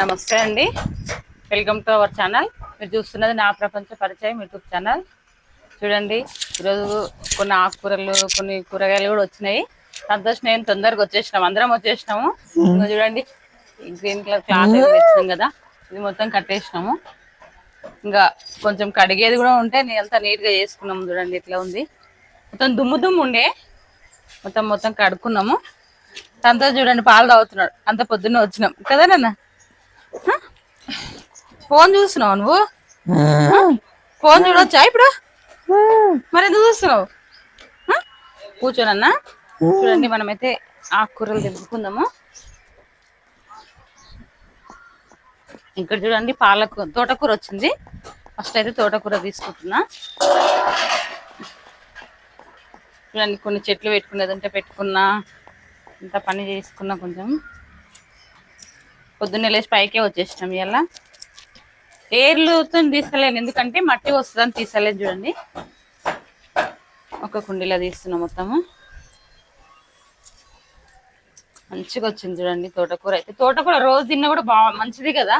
నమస్తే అండి. Welcome to our channel మీరు చూస్తున్నది నా ప్రపంచ పరిచయం యూట్యూబ్ ఛానల్ చూడండి ఈరోజు కొన్ని ఆకుకూరలు కొన్ని కూరగాయలు కూడా వచ్చినాయి. సంతోష్ నేను తొందరగా వచ్చేసినాం. అందరం వచ్చేసినాము. ఇంకా చూడండి గ్రీన్ కలర్ క్లాత్ తెచ్చినాం కదా. ఇది మొత్తం కట్టేసినాము. ఇంకా కొంచెం కడిగేది కూడా ఉంటే నేను అంతా నీట్గా చేసుకున్నాము చూడండి ఇట్లా ఉంది. మొత్తం దుమ్ము దుమ్ము ఉండే. మొత్తం మొత్తం కడుక్కున్నాము. సంతోష్ చూడండి పాలు తాగుతున్నాడు. అంత పొద్దున్నే వచ్చినాం. కదా నాన్న? ఫోన్ చూస్తున్నావు నువ్వు? ఫోన్ చూడొచ్చా ఇప్పుడు? మరి ఎందుకు చూస్తున్నావు? కూర్చోనన్నా? చూడండి మనమైతే ఆకుకూరలు తెంపుకుందాము. ఇక్కడ చూడండి పాలకు తోటకూర వచ్చింది. ఫస్ట్ అయితే తోటకూర తీసుకుంటున్నా. చూడండి కొన్ని చెట్లు పెట్టుకునేది ఉంటే పెట్టుకున్నా. ఇంత పని చేసుకున్నా కొంచెం. పొద్దున్నే లేచి పైకే వచ్చేసినాం ఇలా ఏర్లుతో తీసలేను ఎందుకంటే మట్టి వస్తుందని తీసలేదు చూడండి. ఒక కుండీలో తీస్తున్నాం మొత్తము. మంచిగా వచ్చింది చూడండి తోటకూర. అయితే తోటకూర రోజు తిన్నా కూడా బాగా మంచిది కదా.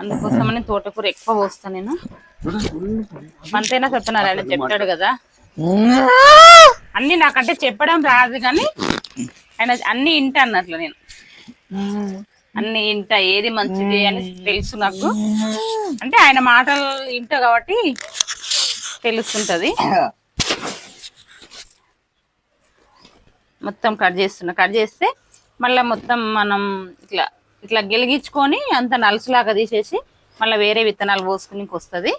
అందుకోసమని తోటకూర ఎక్కువ పోస్తాను నేను. అంతేనా చెప్తున్నారు ఆయన చెప్పాడు కదా. అన్ని నాకంటే చెప్పడం రాదు కానీ ఆయన అన్ని ఇంట అన్నట్లు నేను. అన్ని ఇంట ఏది మంచిది అని తెలుసు నాకు. అంటే ఆయన మాటలు ఇంట కాబట్టి తెలుస్తుంటది. మొత్తం కట్ చేస్తున్నా. కట్ చేస్తే మళ్ళీ మొత్తం మనం ఇట్లా ఇట్లా గెలిగించుకొని అంత నలుసులాగా తీసేసి మళ్ళీ వేరే విత్తనాలు పోసుకుని వస్తుంది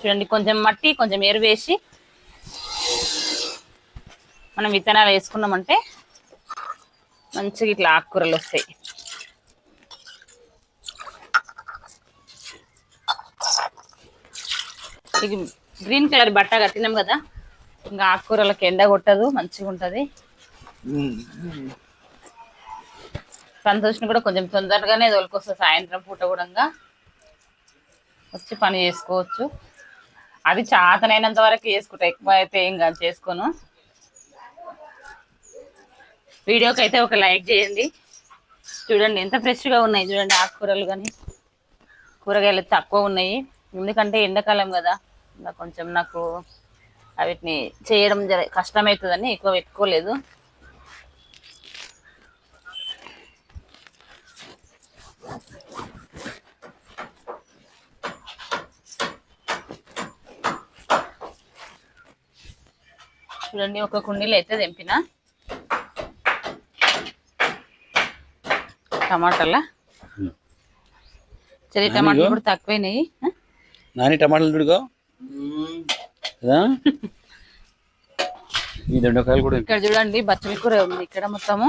చూడండి కొంచెం మట్టి కొంచెం ఎరువు వేసి మనం విత్తనాలు వేసుకున్నామంటే మంచిగా ఇట్లా ఆకుకూరలు వస్తాయి. ఇది గ్రీన్ కలర్ బట్ట కట్టినాం కదా ఇంకా ఆకుకూరలకు ఎండ కొట్టదు మంచిగా ఉంటుంది. సంతోష్ కూడా కొంచెం తొందరగానే తోలుకొస్తుంది సాయంత్రం పూట కూడా వచ్చి పని చేసుకోవచ్చు. అది చాతనైనంత వరకు చేసుకుంటా ఎక్కువ అయితే ఏం కాదు చేసుకోను. వీడియోకి అయితే ఒక లైక్ చేయండి. చూడండి ఎంత ఫ్రెష్గా ఉన్నాయి చూడండి ఆకుకూరలు కానీ. కూరగాయలు తక్కువ ఉన్నాయి. ఎందుకంటే ఎండాకాలం కదా. కొంచెం నాకు వీటిని చేయడం జర కష్టమవుతుందని ఎక్కువ పెట్టుకోలేదు. చూడండి ఒక కుండీలో అయితే తెంపిన. టమాటాలా? చెరి టమాటాలు కూడా తక్కువైనాయి? నాని టమాటాలు చూడుకో ఈ దొండకాయలు కూడా ఇక్కడ చూడండి బచ్చలి కూర ఉంది ఇక్కడ మొత్తము.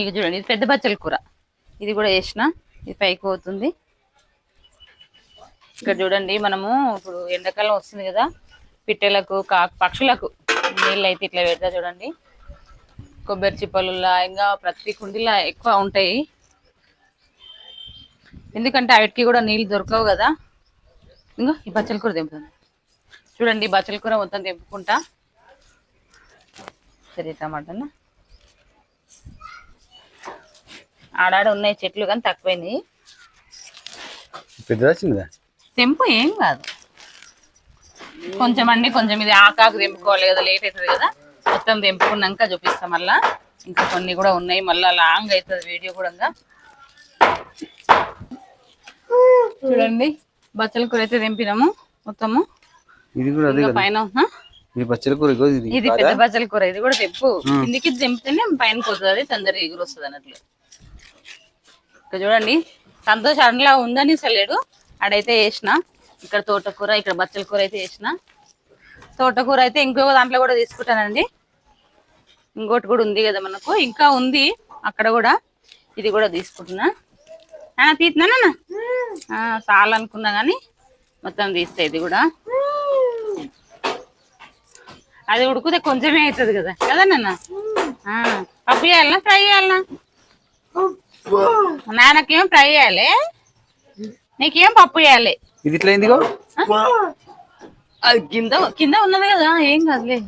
ఇక చూడండి ఇది పెద్ద బచ్చలి కూర. ఇది కూడా వేసిన ఇది పైకి పోతుంది. ఇక్కడ చూడండి మనము ఇప్పుడు ఎండాకాలం వస్తుంది కదా పిట్టెలకు కా పక్షులకు నీళ్ళు అయితే ఇట్లా పెడతా చూడండి. కొబ్బరి చిప్పలులా ఇంకా ప్రతి కుండీలా ఎక్కువ ఉంటాయి. ఎందుకంటే వాటికి కూడా నీళ్ళు దొరకవు కదా. ఇంకో ఈ బచ్చల కూర తెంపుతుంది చూడండి ఈ బచ్చల కూర మొత్తం తెంపుకుంటా. సరే టమాటానా? ఆడాడ ఉన్నాయి చెట్లు కానీ తక్కువైనాయి. తెంపు ఏం కాదు. కొంచెం అండి కొంచెం ఇది ఆకాకు తెంపుకోవాలి కదా లేట్ అవుతుంది కదా. మొత్తం తెంపుకున్నాక చూపిస్తాం మళ్ళా. ఇంకా కొన్ని కూడా ఉన్నాయి. మళ్ళా లాంగ్ అవుతుంది వీడియో కూడా. చూడండి. బచ్చల కూర అయితే తెంపినాము మొత్తము. ఇది కూడా అదే పైన? ఇది పచ్చడి కూర ఇది. ఇది పెద్ద బచ్చల కూర. ఇది కూడా తెంపు. కిందికి తెంపితేనే పైన పోతుంది. తొందరగా ఎగురు వస్తుంది అన్నట్లు. ఇక్కడ చూడండి. సంతోష్ అండ్లా ఉందని సలేడు ఆడైతే వేసిన ఇక్కడ తోటకూర ఇక్కడ బచ్చల కూర అయితే వేసిన తోటకూర అయితే ఇంకో దాంట్లో కూడా తీసుకుంటానండి. ఇంకోటి కూడా ఉంది కదా మనకు. ఇంకా ఉంది. అక్కడ కూడా ఇది కూడా తీసుకుంటున్నా. తీస్తున్నానా చాలా అనుకున్నా కానీ మొత్తం తీస్తే ఇది కూడా. అది ఉడికితే కొంచెమే అవుతుంది కదా. కదా నాన్న? ఆ, పప్పు చేయాలనా? ఫ్రై చేయాలనా? నాన్నకేం ఫ్రై చేయాలి? నీకేం పప్పు చేయాలి? ఇది ఇట్లా అయిందిగో అది కింద కింద ఉన్నది కదా. ఏం కాదులే.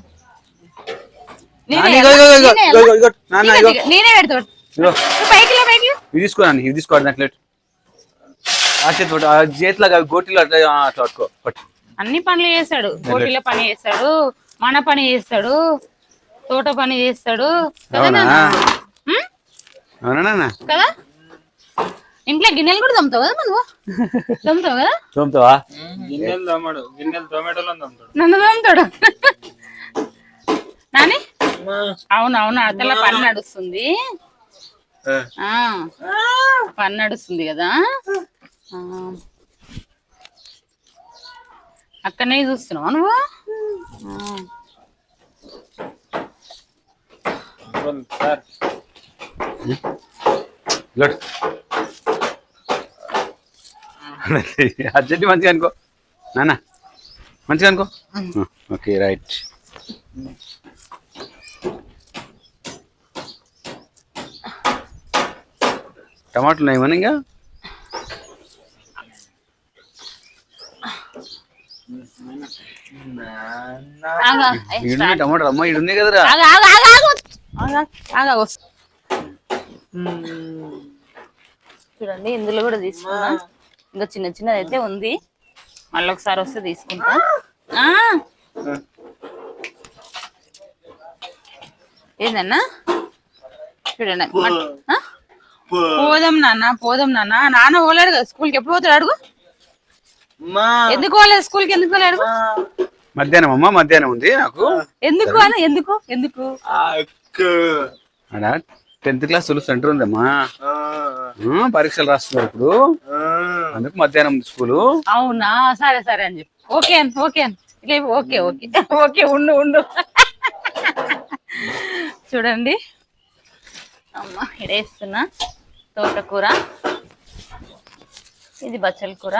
తీసుకో దాంట్లో. ఆ చేతి ఆ చేతిలో అవి గోటిలో అట్లా ఆ, అట్లా పట్టుకో. పట్టు. అన్ని పనులు చేస్తాడు. పోటీల పని చేస్తాడు మన పని చేస్తాడు తోట పని చేస్తాడు. కదా ఇంట్లో గిన్నెలు కూడా తమ్ముతావు కదా నువ్వు? తమ్ముతావు కదా? తోముతావా? గిన్నెలు తోమడు గిన్నెలు తోముతాడు. నన్ను తమ్ముతాడు నాని? అవును అవును అతల పని నడుస్తుంది. ఆ. పని నడుస్తుంది కదా. ఆ. అక్కడనే చూస్తున్నావా నువ్వు? అర్జెంట్ మంచిగా అనుకో. నాన్న మంచిగా అనుకో. Okay right. టమాటాలు ఉన్నాయి మన ఇంకా? టమాటాలు అమ్మ ఈడు ఉన్నాయి కదరా. చూడండి ఇందులో కూడా తీసుకున్నా. ఇంకా చిన్న చిన్నది అయితే ఉంది. మళ్ళీ ఒకసారి వస్తే తీసుకుంటా. ఏందన్నా? చూడండి? పోదాం నాన్న పోదాం నాన్న. నాన్న పోలేడు కదా స్కూల్కి ఎప్పుడు పోతాడు అడుగు? ఎందుకు పోలేదు స్కూల్కి? ఎందుకు పోలేడు అడుగు? మధ్యాహ్నం అమ్మ మధ్యాహ్నం ఉంది నాకు. ఎందుకు అని ఎందుకు? ఎందుకు? టెన్త్ క్లాస్ సెంటర్ ఉందమ్మా. ఆ, పరీక్షలు రాస్తున్నారు ఇప్పుడు. అందుకు మధ్యాహ్నం ఉంది స్కూలు. అవునా? సరే సరే అని చెప్పి. ఓకే అని ఓకే. Okay okay. ఓకే ఉండు ఉండు. చూడండి. అమ్మ ఇడేస్తున్నా. తోటకూర. ఇది బచ్చల కూర.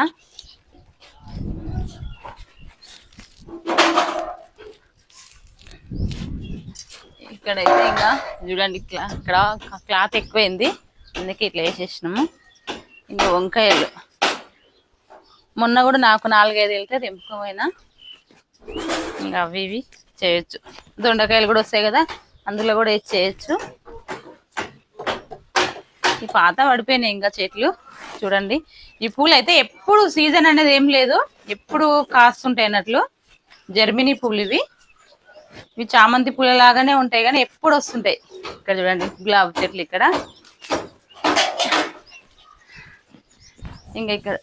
ఇక్కడైతే ఇంకా చూడండి ఇక్కడ క్లాత్ ఎక్కువైంది. అందుకే ఇట్లా వేసేసినాము. ఇంకా వంకాయలు. మొన్న కూడా నాకు నాలుగైదు వెళ్తే తెంపుకోమైనా. ఇంకా అవి ఇవి చేయొచ్చు. దొండకాయలు కూడా వస్తాయి కదా అందులో కూడా వేసి చేయొచ్చు. ఈ పాత పడిపోయినాయి ఇంకా చెట్లు. చూడండి. ఈ పూలు అయితే ఎప్పుడు సీజన్ అనేది ఏం లేదు. ఎప్పుడు కాస్తుంటాయి అన్నట్లు. జర్మినీ పూలు ఇవి. ఇవి చామంతి పూల లాగానే ఉంటాయి కానీ ఎప్పుడు వస్తుంటాయి. ఇక్కడ చూడండి. గులాబీ చెట్లు ఇక్కడ. ఇంకా ఇక్కడ.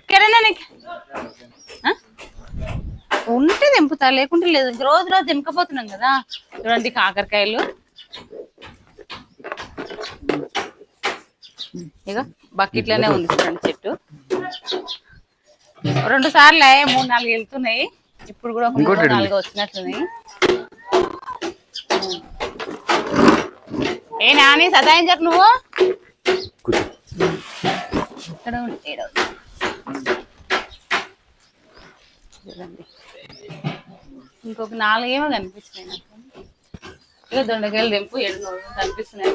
ఇక్కడనే నీకు? ఉంటే తెంపుతా లేకుంటే లేదు. రోజు రోజు తెంపకపోతున్నాం కదా. చూడండి కాకరకాయలు. ఇక బకెట్లోనే ఉంది చూడండి చెట్టు. రెండు సార్లు మూడు నాలుగు వెళ్తున్నాయి. ఇప్పుడు కూడా ఒక మూడు నాలుగు వచ్చినట్లున్నాయి ఏ నాని సదాయించకు నువ్వు? కూర్చో. ఇక్కడ. చూడండి. ఇంకొక నాలుగేమో కనిపిస్తున్నాయి నాకు. ఇక దొండకాయలు తెంపు ఏడు కనిపిస్తున్నాయి.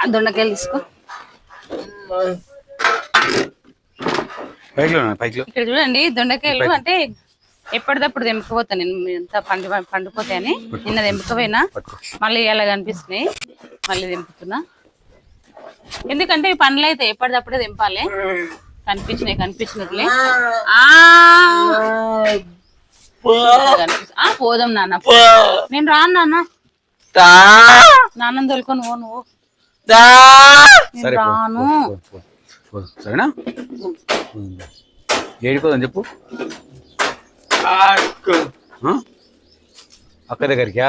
ఆ దొండకాయలు తీసుకో ఇక్కడ చూడండి దొండకాయలు అంటే ఎప్పటిదప్పుడు తెంపుకుపోతాను నేను ఎంత పండు పండుపోతాయని నిన్న తెంపుకపోయినా మళ్ళీ ఇలా కనిపిస్తున్నాయి. మళ్ళీ తెంపుతున్నా. ఎందుకంటే ఈ పండ్లు అయితే ఎప్పటిదప్పుడే తెంపాలి. కనిపించినాయి కనిపించినట్లే. ఆ! కనిపిస్తు- ఆ, పోదాం నాన్న. నేను రాను నాన్న. నాన్న తోలుకొని పో నువ్వు. సరే రాను. సరేనా? ఏడిపోదని చెప్పు? అక్క దగ్గరికా.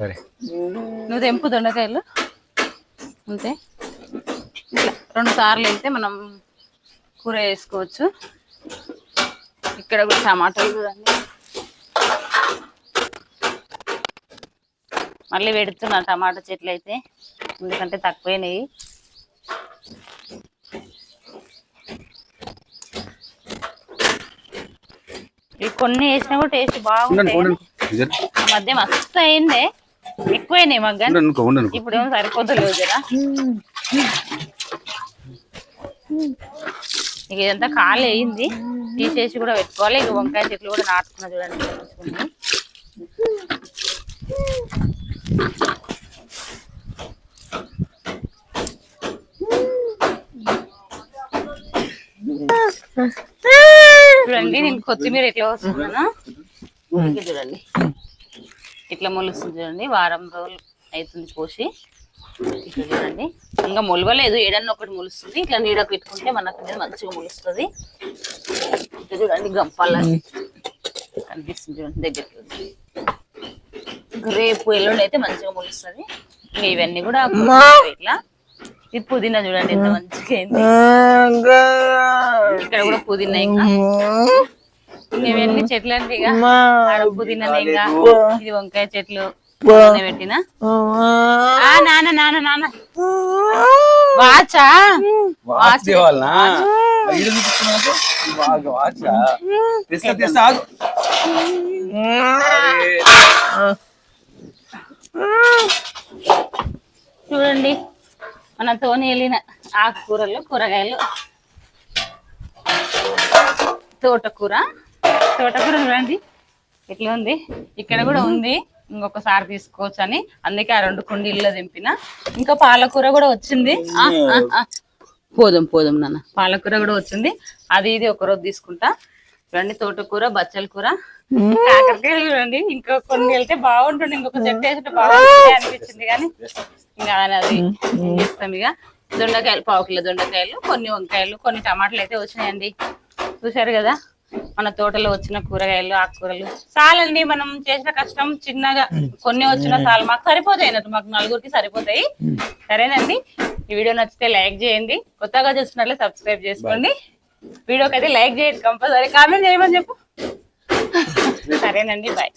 సరే. నువ్వు తెంపు దొండకాయలు. అంతే. ఇట్లా రెండు సార్లు వెళ్తే మనం కూర వేసుకోవచ్చు ఇక్కడ కూడా టమాటాలు చూడండి. మళ్ళీ పెడుతున్నా టమాటా చెట్లు అయితే. ఎందుకంటే తక్కువైనాయి. ఇవి కొన్ని వేసినా కూడా టేస్ట్ బాగుంటాయి. ఆ మధ్య మస్తు అయిందే. ఎక్కువైనాయి ఉండండి ఇప్పుడు ఏమో సరిపోతలేవు జరా ఇక ఇదంతా ఖాళీ అయింది. తీసేసి కూడా పెట్టుకోవాలి. ఇక వంకాయ చెట్లు కూడా నాటుకున్నా చూడండి. చూడండి నేను కొత్తిమీర ఎట్లా వస్తున్నాను చూడండి. ఇట్లా మొలుస్తుంది చూడండి వారం రోజులు అవుతుంది పోసి ఇట్లా చూడండి. ఇంకా మొలవలేదు ఏడన్నా ఒకటి మొలుస్తుంది. ఇట్లా నీడ పెట్టుకుంటే మనకు మంచిగా మొలుస్తుంది. ఇట్లా చూడండి గంపాల కనిపిస్తుంది చూడండి దగ్గరికి రేపు ఎల్లుండి అయితే మంచిగా మొలుస్తుంది. ఇవన్నీ కూడా ఇట్లా. ఇది పుదీనా చూడండి ఎంత మంచిగా అయింది ఇక్కడ కూడా పుదీనా ఇంకా. ఇవన్నీ చెట్లు ఇక ఆడ పుదీనా ఇంకా. ఇది వంకాయ చెట్లు అన్నీ పెట్టిన. ఆ నాన్న నాన్న నాన్న. వాచా? చూడండి. మన తోని వెళ్ళిన ఆకుకూరలు కూరగాయలు. తోటకూర. తోటకూర చూడండి. ఇట్లా ఉంది? ఇక్కడ కూడా ఉంది. ఇంకొకసారి తీసుకోవచ్చు అని అందుకే ఆ రెండు కుండీల్లో దింపిన. ఇంకా పాలకూర కూడా వచ్చింది. పోదాం పోదాం నాన్న. పాలకూర కూడా వచ్చింది. అది ఇది ఒక రోజు తీసుకుంటా. చూడండి తోటకూర బచ్చల కూర. కాకరకాయలు చూడండి. ఇంకా కొన్ని వెళ్తే బాగుంటుంది ఇంకొక చెట్టు వేసినట్టు బాగుంటుంది అనిపించింది కానీ. ఇంకా అది చేస్తాం ఇక? దొండకాయలు పావు కిలో దొండకాయలు కొన్ని వంకాయలు కొన్ని టమాటాలు అయితే వచ్చినాయండి. చూశారు కదా? మన తోటలో వచ్చిన కూరగాయలు ఆకుకూరలు. చాలండి మనం చేసిన కష్టం చిన్నగా. కొన్ని వచ్చిన చాలు. మాకు సరిపోతాయి అన్నట్టు. మాకు నలుగురికి సరిపోతాయి. సరేనండి. ఈ వీడియో నచ్చితే లైక్ చేయండి. కొత్తగా చూస్తున్నట్లే సబ్స్క్రైబ్ చేసుకోండి. వీడియోకి అయితే లైక్ చేయండి కంపల్సరీ. కామెంట్ చేయమని చెప్పు. సరేనండి బాయ్.